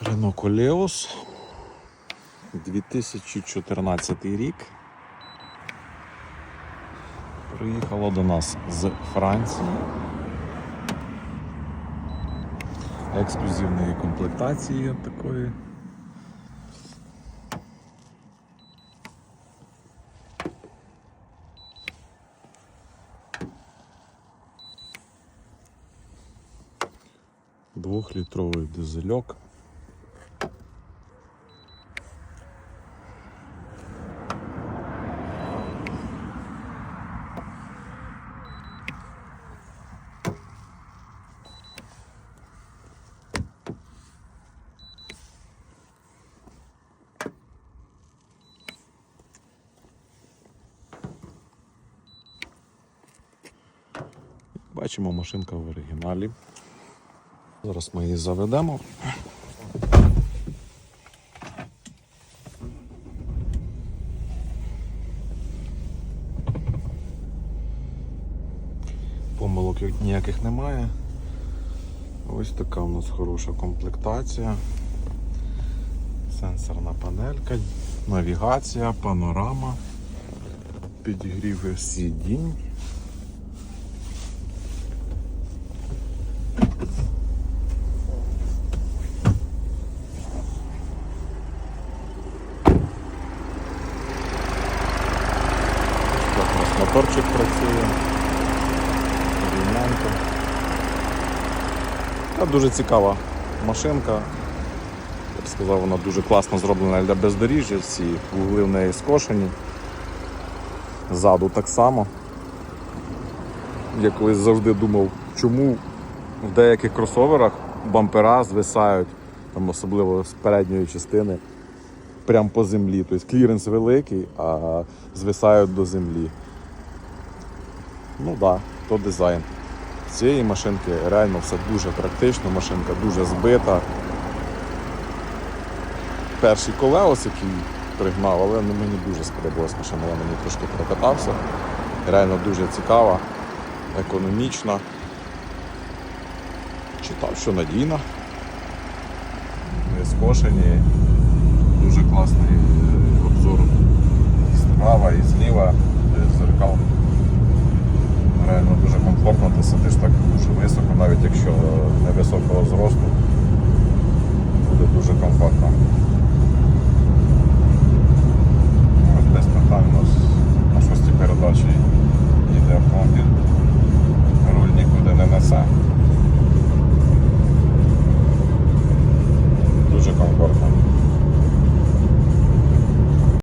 Renault Koleos 2014 рік. Приїхало до нас з Франції. Ексклюзивної комплектації такої. Двохлітровий дизельок. Бачимо, машинка в оригіналі. Зараз ми її заведемо. Помилок ніяких немає. Ось така у нас хороша комплектація. Сенсорна панелька, навігація, панорама, підігріви сидінь. Так у нас моторчик працює. Рівненько. Та дуже цікава машинка. Я б сказав, вона дуже класно зроблена для бездоріжжя, всі вугли в неї скошені. Ззаду так само. Я колись завжди думав, чому в деяких кросоверах бампера звисають, там особливо з передньої частини, прямо по землі. Тобто кліренс великий, а звисають до землі. Ну так, да, то дизайн. З цієї машинки реально все дуже практично, машинка дуже збита. Перший колеос, який пригнав, але ну, мені дуже сподобалась машина, я на ній трошки прокатався. Реально дуже цікава, економічна. Читав, що надійна. Не скошені. Дуже класний е, обзор і справа, і зліва е, зеркал. Реально дуже комфортно, ти сидиш так дуже високо,